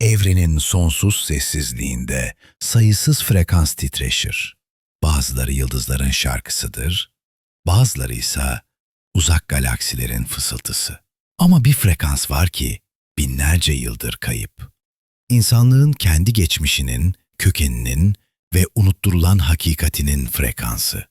Evrenin sonsuz sessizliğinde sayısız frekans titreşir. Bazıları yıldızların şarkısıdır, bazıları ise uzak galaksilerin fısıltısı. Ama bir frekans var ki binlerce yıldır kayıp. İnsanlığın kendi geçmişinin, kökeninin ve unutturulan hakikatinin frekansı.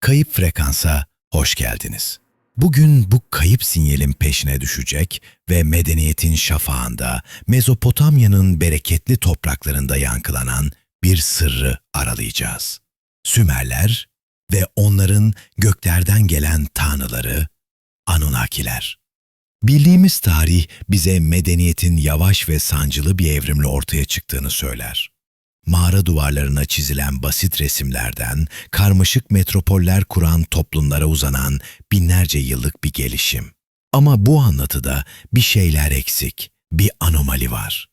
Kayıp frekansa hoş geldiniz. Bugün bu kayıp sinyalin peşine düşecek ve medeniyetin şafağında Mezopotamya'nın bereketli topraklarında yankılanan bir sırrı aralayacağız. Sümerler ve onların göklerden gelen tanrıları Anunnakiler. Bildiğimiz tarih bize medeniyetin yavaş ve sancılı bir evrimle ortaya çıktığını söyler. Mağara duvarlarına çizilen basit resimlerden karmaşık metropoller kuran toplumlara uzanan binlerce yıllık bir gelişim. Ama bu anlatıda bir şeyler eksik, bir anomali var.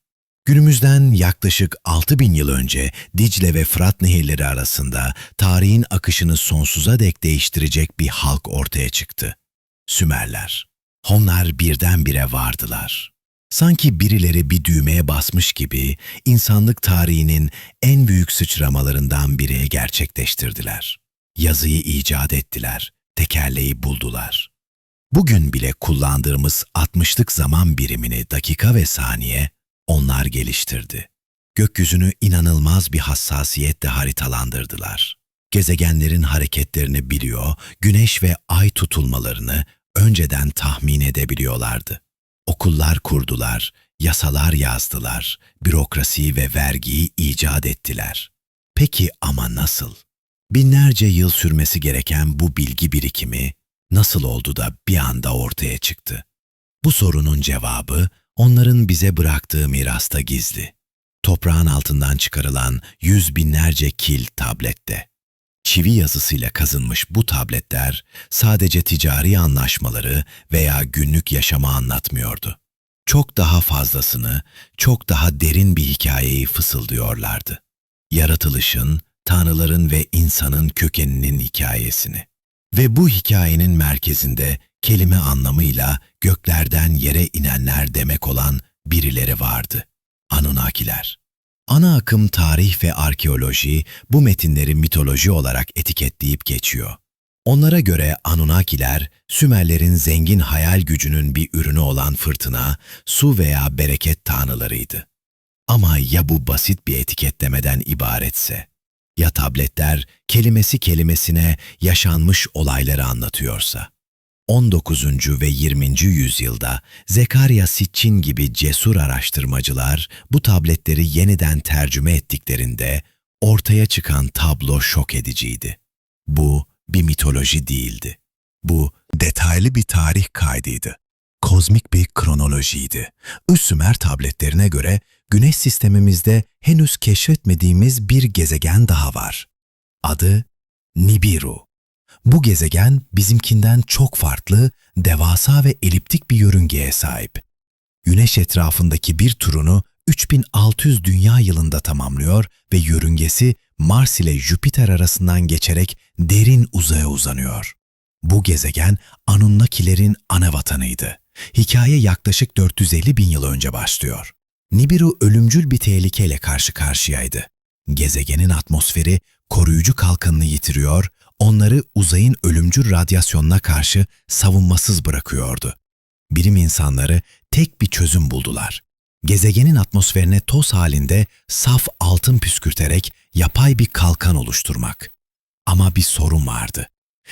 Günümüzden yaklaşık 6000 yıl önce Dicle ve Fırat nehirleri arasında tarihin akışını sonsuza dek değiştirecek bir halk ortaya çıktı. Sümerler. Onlar birdenbire vardılar. Sanki birileri bir düğmeye basmış gibi insanlık tarihinin en büyük sıçramalarından biri gerçekleştirdiler. Yazıyı icat ettiler, tekerleği buldular. Bugün bile kullandığımız 60'lık zaman birimini dakika ve saniye onlar geliştirdi. Gökyüzünü inanılmaz bir hassasiyetle haritalandırdılar. Gezegenlerin hareketlerini biliyor, güneş ve ay tutulmalarını önceden tahmin edebiliyorlardı. Okullar kurdular, yasalar yazdılar, bürokrasiyi ve vergiyi icat ettiler. Peki ama nasıl? Binlerce yıl sürmesi gereken bu bilgi birikimi nasıl oldu da bir anda ortaya çıktı? Bu sorunun cevabı onların bize bıraktığı mirasta gizli. Toprağın altından çıkarılan yüz binlerce kil tablette. Çivi yazısıyla kazınmış bu tabletler sadece ticari anlaşmaları veya günlük yaşamı anlatmıyordu. Çok daha fazlasını, çok daha derin bir hikayeyi fısıldıyorlardı. Yaratılışın, tanrıların ve insanın kökeninin hikayesini. Ve bu hikayenin merkezinde kelime anlamıyla göklerden yere inenler demek olan birileri vardı. Anunnakiler. Ana akım tarih ve arkeoloji bu metinleri mitoloji olarak etiketleyip geçiyor. Onlara göre Anunnakiler, Sümerlerin zengin hayal gücünün bir ürünü olan fırtına, su veya bereket tanrılarıydı. Ama ya bu basit bir etiketlemeden ibaretse? Ya tabletler kelimesi kelimesine yaşanmış olayları anlatıyorsa? 19. ve 20. yüzyılda Zekarya Sitchin gibi cesur araştırmacılar bu tabletleri yeniden tercüme ettiklerinde ortaya çıkan tablo şok ediciydi. Bu bir mitoloji değildi. Bu detaylı bir tarih kaydıydı. Kozmik bir kronolojiydi. Üst tabletlerine göre Güneş sistemimizde henüz keşfetmediğimiz bir gezegen daha var. Adı Nibiru. Bu gezegen bizimkinden çok farklı, devasa ve eliptik bir yörüngeye sahip. Güneş etrafındaki bir turunu 3600 dünya yılında tamamlıyor ve yörüngesi Mars ile Jüpiter arasından geçerek derin uzaya uzanıyor. Bu gezegen Anunnakilerin ana vatanıydı. Hikaye yaklaşık 450 bin yıl önce başlıyor. Nibiru ölümcül bir tehlikeyle karşı karşıyaydı. Gezegenin atmosferi koruyucu kalkanını yitiriyor, onları uzayın ölümcül radyasyonuna karşı savunmasız bırakıyordu. Bilim insanları tek bir çözüm buldular. Gezegenin atmosferine toz halinde saf altın püskürterek yapay bir kalkan oluşturmak. Ama bir sorun vardı.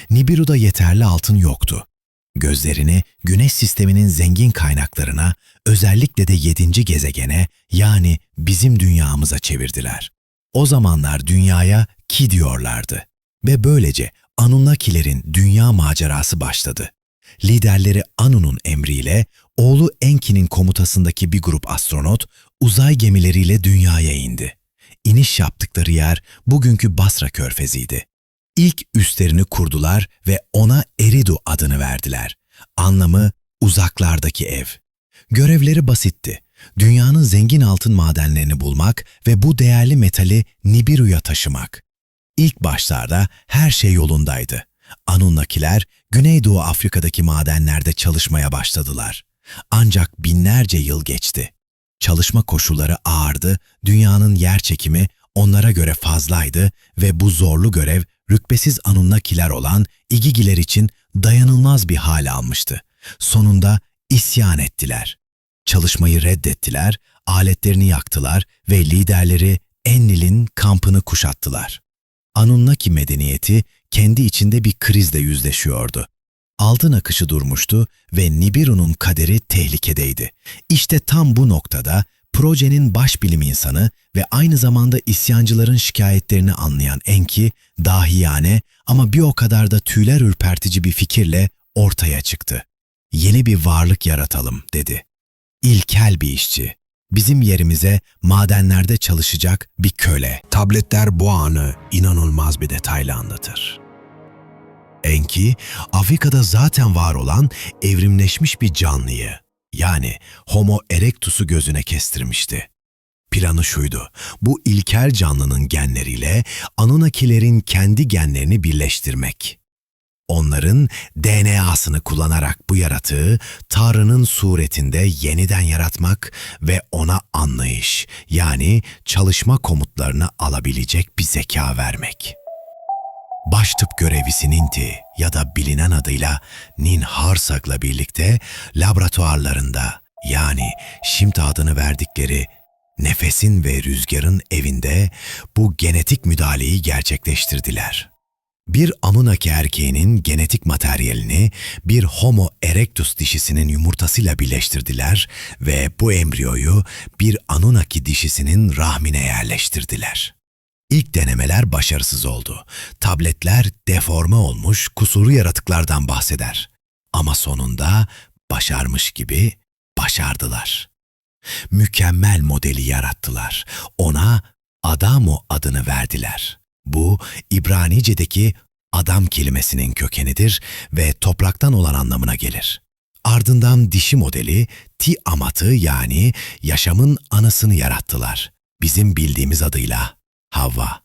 Nibiru'da yeterli altın yoktu. Gözlerini güneş sisteminin zengin kaynaklarına, özellikle de yedinci gezegene yani bizim dünyamıza çevirdiler. O zamanlar dünyaya Ki diyorlardı ve böylece Anunnakilerin dünya macerası başladı. Liderleri Anu'nun emriyle oğlu Enki'nin komutasındaki bir grup astronot uzay gemileriyle dünyaya indi. İniş yaptıkları yer bugünkü Basra körfeziydi. İlk üslerini kurdular ve ona Eridu adını verdiler. Anlamı uzaklardaki ev. Görevleri basitti. Dünyanın zengin altın madenlerini bulmak ve bu değerli metali Nibiru'ya taşımak. İlk başlarda her şey yolundaydı. Anunnakiler Güneydoğu Afrika'daki madenlerde çalışmaya başladılar. Ancak binlerce yıl geçti. Çalışma koşulları ağırdı, dünyanın yer çekimi onlara göre fazlaydı ve bu zorlu görev rükbesiz Anunnakiler olan İgigiler için dayanılmaz bir hal almıştı. Sonunda isyan ettiler. Çalışmayı reddettiler, aletlerini yaktılar ve liderleri Enlil'in kampını kuşattılar. Anunnaki medeniyeti kendi içinde bir krizle yüzleşiyordu. Altın akışı durmuştu ve Nibiru'nun kaderi tehlikedeydi. İşte tam bu noktada projenin baş bilim insanı ve aynı zamanda isyancıların şikayetlerini anlayan Enki, dahiyane ama bir o kadar da tüyler ürpertici bir fikirle ortaya çıktı. Yeni bir varlık yaratalım dedi. İlkel bir işçi. Bizim yerimize madenlerde çalışacak bir köle. Tabletler bu anı inanılmaz bir detayla anlatır. Enki, Afrika'da zaten var olan evrimleşmiş bir canlıyı, yani Homo erectus'u gözüne kestirmişti. Planı şuydu, bu ilkel canlının genleriyle Anunnakilerin kendi genlerini birleştirmek. Onların DNA'sını kullanarak bu yaratığı Tanrı'nın suretinde yeniden yaratmak ve ona anlayış, yani çalışma komutlarını alabilecek bir zeka vermek. Baştıp görevi Ninti ya da bilinen adıyla Ninharsag'la birlikte laboratuvarlarında yani şimdi adını verdikleri nefesin ve rüzgarın evinde bu genetik müdahaleyi gerçekleştirdiler. Bir Anunnaki erkeğinin genetik materyalini bir Homo erectus dişisinin yumurtasıyla birleştirdiler ve bu embriyoyu bir Anunnaki dişisinin rahmine yerleştirdiler. İlk denemeler başarısız oldu. Tabletler deforme olmuş, kusurlu yaratıklardan bahseder. Ama sonunda başarmış gibi başardılar. Mükemmel modeli yarattılar. Ona Adamo adını verdiler. Bu İbranice'deki adam kelimesinin kökenidir ve topraktan olan anlamına gelir. Ardından dişi modeli Tiamat'ı yani yaşamın anasını yarattılar. Bizim bildiğimiz adıyla Havva.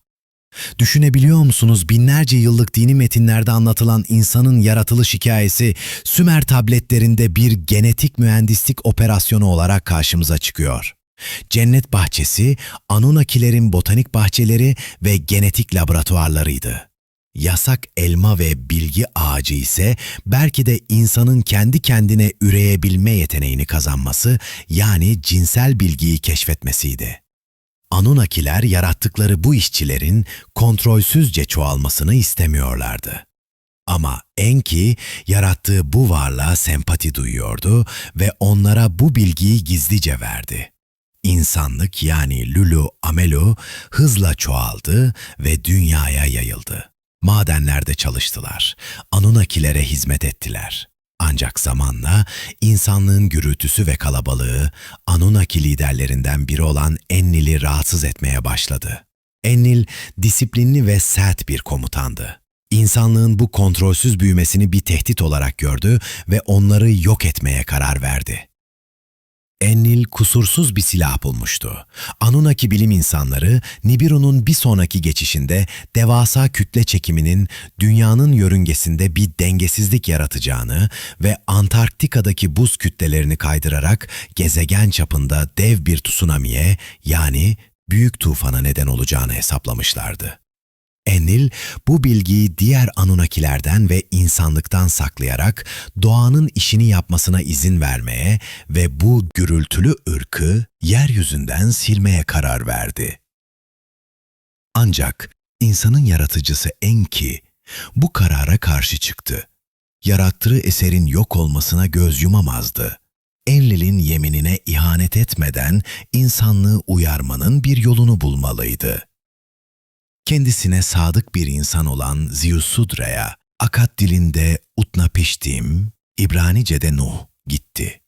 Düşünebiliyor musunuz binlerce yıllık dini metinlerde anlatılan insanın yaratılış hikayesi Sümer tabletlerinde bir genetik mühendislik operasyonu olarak karşımıza çıkıyor. Cennet bahçesi, Anunnakilerin botanik bahçeleri ve genetik laboratuvarlarıydı. Yasak elma ve bilgi ağacı ise belki de insanın kendi kendine üreyebilme yeteneğini kazanması yani cinsel bilgiyi keşfetmesiydi. Anunnakiler yarattıkları bu işçilerin kontrolsüzce çoğalmasını istemiyorlardı. Ama Enki yarattığı bu varlığa sempati duyuyordu ve onlara bu bilgiyi gizlice verdi. İnsanlık yani Lulu Amelu hızla çoğaldı ve dünyaya yayıldı. Madenlerde çalıştılar, Anunnakilere hizmet ettiler. Ancak zamanla insanlığın gürültüsü ve kalabalığı Anunnaki liderlerinden biri olan Enlil'i rahatsız etmeye başladı. Enlil disiplinli ve sert bir komutandı. İnsanlığın bu kontrolsüz büyümesini bir tehdit olarak gördü ve onları yok etmeye karar verdi. Enlil kusursuz bir silah bulmuştu. Anunnaki bilim insanları Nibiru'nun bir sonraki geçişinde devasa kütle çekiminin dünyanın yörüngesinde bir dengesizlik yaratacağını ve Antarktika'daki buz kütlelerini kaydırarak gezegen çapında dev bir tsunami'ye yani büyük tufana neden olacağını hesaplamışlardı. Enlil bu bilgiyi diğer Anunnakilerden ve insanlıktan saklayarak doğanın işini yapmasına izin vermeye ve bu gürültülü ırkı yeryüzünden silmeye karar verdi. Ancak insanın yaratıcısı Enki bu karara karşı çıktı. Yarattığı eserin yok olmasına göz yumamazdı. Enlil'in yeminine ihanet etmeden insanlığı uyarmanın bir yolunu bulmalıydı. Kendisine sadık bir insan olan Ziyusudra'ya Akat dilinde Utnapiştim, İbranice'de Nuh gitti.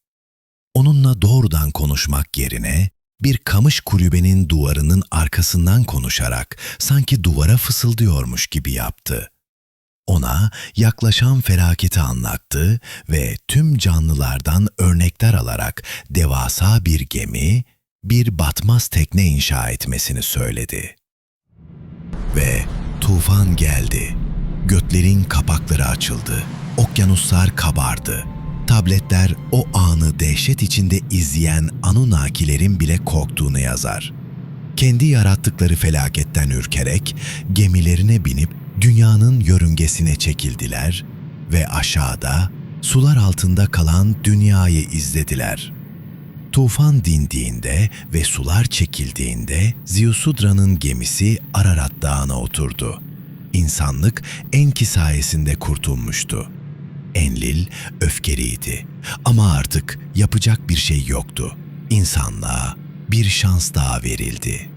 Onunla doğrudan konuşmak yerine bir kamış kulübenin duvarının arkasından konuşarak sanki duvara fısıldıyormuş gibi yaptı. Ona yaklaşan felaketi anlattı ve tüm canlılardan örnekler alarak devasa bir gemi, bir batmaz tekne inşa etmesini söyledi. Ve tufan geldi. Göklerin kapakları açıldı. Okyanuslar kabardı. Tabletler o anı dehşet içinde izleyen Anunnakilerin bile korktuğunu yazar. Kendi yarattıkları felaketten ürkerek gemilerine binip dünyanın yörüngesine çekildiler ve aşağıda sular altında kalan dünyayı izlediler. Tufan dindiğinde ve sular çekildiğinde Ziusudra'nın gemisi Ararat Dağı'na oturdu. İnsanlık Enki sayesinde kurtulmuştu. Enlil öfkeliydi ama artık yapacak bir şey yoktu. İnsanlığa bir şans daha verildi.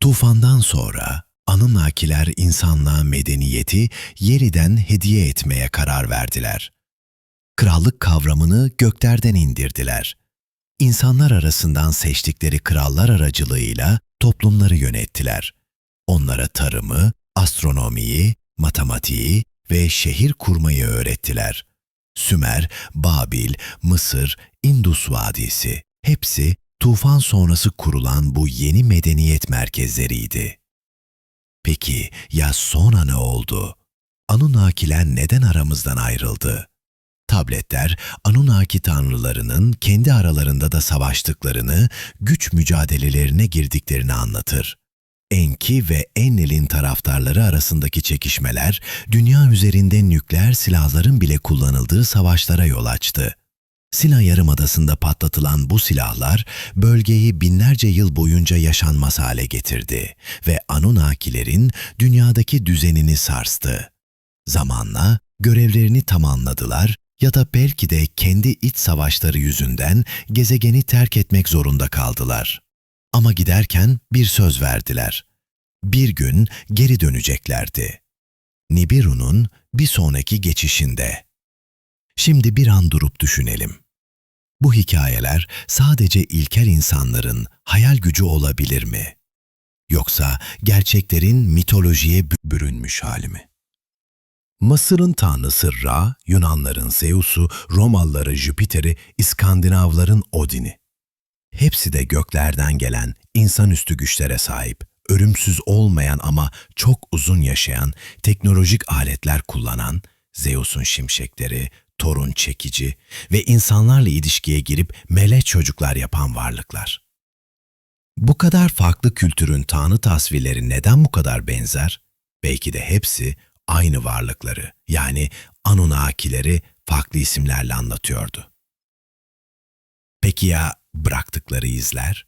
Tufandan sonra Anunnakiler insanlığa medeniyeti yeniden hediye etmeye karar verdiler. Krallık kavramını göklerden indirdiler. İnsanlar arasından seçtikleri krallar aracılığıyla toplumları yönettiler. Onlara tarımı, astronomiyi, matematiği ve şehir kurmayı öğrettiler. Sümer, Babil, Mısır, Indus Vadisi hepsi tufan sonrası kurulan bu yeni medeniyet merkezleriydi. Peki ya sonra ne oldu? Anunnakiler neden aramızdan ayrıldı? Tabletler Anunnaki tanrılarının kendi aralarında da savaştıklarını, güç mücadelelerine girdiklerini anlatır. Enki ve Enlil'in taraftarları arasındaki çekişmeler, dünya üzerinde nükleer silahların bile kullanıldığı savaşlara yol açtı. Sina Yarımadası'nda patlatılan bu silahlar bölgeyi binlerce yıl boyunca yaşanmaz hale getirdi ve Anunnakilerin dünyadaki düzenini sarstı. Zamanla görevlerini tamamladılar ya da belki de kendi iç savaşları yüzünden gezegeni terk etmek zorunda kaldılar. Ama giderken bir söz verdiler. Bir gün geri döneceklerdi. Nibiru'nun bir sonraki geçişinde. Şimdi bir an durup düşünelim. Bu hikayeler sadece ilkel insanların hayal gücü olabilir mi? Yoksa gerçeklerin mitolojiye bü- bürünmüş hali mi? Mısır'ın tanrısı Ra, Yunanların Zeus'u, Romalıları Jüpiter'i, İskandinavların Odin'i. Hepsi de göklerden gelen insanüstü güçlere sahip, ölümsüz olmayan ama çok uzun yaşayan, teknolojik aletler kullanan, Zeus'un şimşekleri, torun çekici ve insanlarla ilişkiye girip melek çocuklar yapan varlıklar. Bu kadar farklı kültürün tanrı tasvirleri neden bu kadar benzer? Belki de hepsi aynı varlıkları yani Anunnakileri farklı isimlerle anlatıyordu. Peki ya bıraktıkları izler?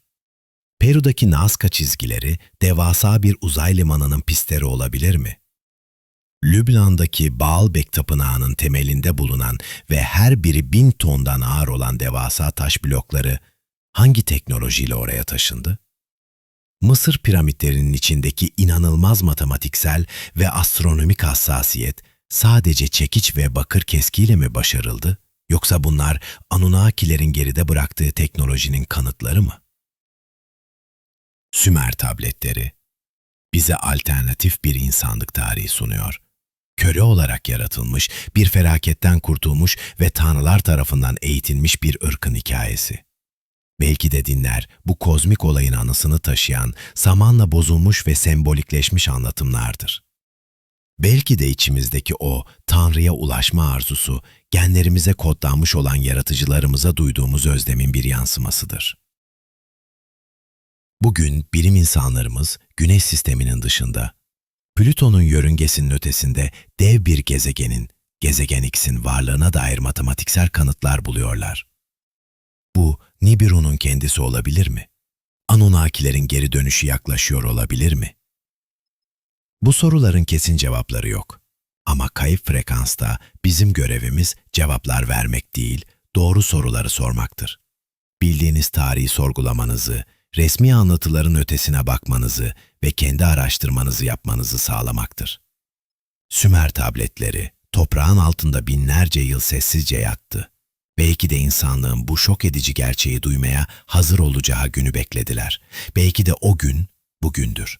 Peru'daki Nazca çizgileri devasa bir uzay limanının pistleri olabilir mi? Lübnan'daki Baalbek Tapınağı'nın temelinde bulunan ve her biri bin tondan ağır olan devasa taş blokları hangi teknolojiyle oraya taşındı? Mısır piramitlerinin içindeki inanılmaz matematiksel ve astronomik hassasiyet sadece çekiç ve bakır keskiyle mi başarıldı? Yoksa bunlar Anunnakilerin geride bıraktığı teknolojinin kanıtları mı? Sümer tabletleri bize alternatif bir insanlık tarihi sunuyor. Köle olarak yaratılmış, bir felaketten kurtulmuş ve tanrılar tarafından eğitilmiş bir ırkın hikayesi. Belki de dinler bu kozmik olayın anısını taşıyan, zamanla bozulmuş ve sembolikleşmiş anlatımlardır. Belki de içimizdeki o Tanrı'ya ulaşma arzusu, genlerimize kodlanmış olan yaratıcılarımıza duyduğumuz özlemin bir yansımasıdır. Bugün bilim insanlarımız Güneş sisteminin dışında, Plüton'un yörüngesinin ötesinde dev bir gezegenin, gezegen X'in varlığına dair matematiksel kanıtlar buluyorlar. Bu Nibiru'nun kendisi olabilir mi? Anunnakilerin geri dönüşü yaklaşıyor olabilir mi? Bu soruların kesin cevapları yok. Ama kayıp frekansta bizim görevimiz cevaplar vermek değil, doğru soruları sormaktır. Bildiğiniz tarihi sorgulamanızı, resmi anlatıların ötesine bakmanızı ve kendi araştırmanızı yapmanızı sağlamaktır. Sümer tabletleri toprağın altında binlerce yıl sessizce yattı. Belki de insanlığın bu şok edici gerçeği duymaya hazır olacağı günü beklediler. Belki de o gün bugündür.